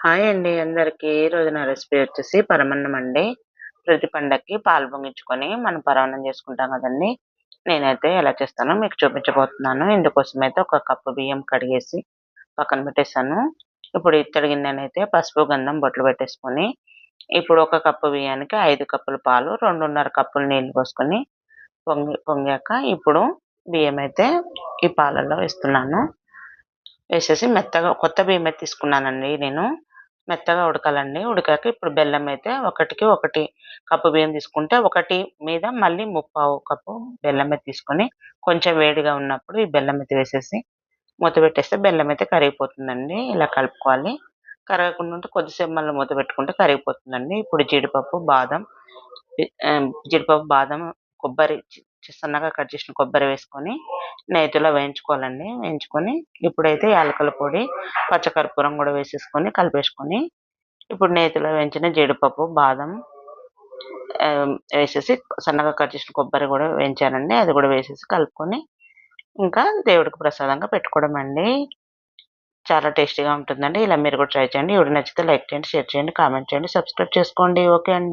Hi అండి అందరికీ. ఈరోజు నా రెసిపీ వచ్చేసి పరమన్నం అండి. ప్రతి పండక్కి పాలు పొంగించుకొని మనం పరమన్నం చేసుకుంటాం కదండి. నేనైతే ఎలా చేస్తానో మీకు చూపించబోతున్నాను. ఇందుకోసం అయితే ఒక కప్పు బియ్యం కడిగేసి పక్కన పెట్టేశాను. ఇప్పుడు ఇత్తడి గిన్నెనైతే పసుపు గంధం బొట్లు పెట్టేసుకొని ఇప్పుడు ఒక కప్పు బియ్యానికి ఐదు కప్పుల పాలు రెండున్నర కప్పులు నీళ్ళు పోసుకొని పొంగి పొంగాక ఇప్పుడు బియ్యం అయితే ఈ పాలల్లో వేస్తున్నాను. వేసేసి మెత్తగా కొత్త బియ్యం అయితే తీసుకున్నానండి నేను. మెత్తగా ఉడకాలండి. ఉడికాక ఇప్పుడు బెల్లం అయితే ఒకటికి ఒకటి కప్పు బియ్యం తీసుకుంటే ఒకటి మీద మళ్ళీ ముప్పావు కప్పు బెల్లం అయితే తీసుకొని కొంచెం వేడిగా ఉన్నప్పుడు ఈ బెల్లం అయితే వేసేసి మూత పెట్టేస్తే బెల్లం అయితే కరిగిపోతుందండి. ఇలా కలుపుకోవాలి. కరగకుండా ఉంటే కొద్దిసేపు మళ్ళీ మూత పెట్టుకుంటే కరిగిపోతుందండి. ఇప్పుడు జీడిపప్పు బాదం జీడిపప్పు బాదం కొబ్బరి సన్నగా కట్ చేసిన కొబ్బరి వేసుకొని నేతిలో వేయించుకోవాలండి. వేయించుకొని ఇప్పుడైతే యాలకుల పొడి పచ్చకర్పూరం కూడా వేసేసుకొని కలిపేసుకొని ఇప్పుడు నేతిలో వేయించిన జీడిపప్పు బాదం వేసేసి సన్నగా కట్ చేసిన కొబ్బరి కూడా వేయించానండి. అది కూడా వేసేసి కలుపుకొని ఇంకా దేవుడికి ప్రసాదంగా పెట్టుకోవడం అండి. చాలా టేస్టీగా ఉంటుందండి. ఇలా మీరు కూడా ట్రై చేయండి. ఎవరు నచ్చితే లైక్ చేయండి షేర్ చేయండి కామెంట్ చేయండి సబ్స్క్రైబ్ చేసుకోండి. ఓకే అండి.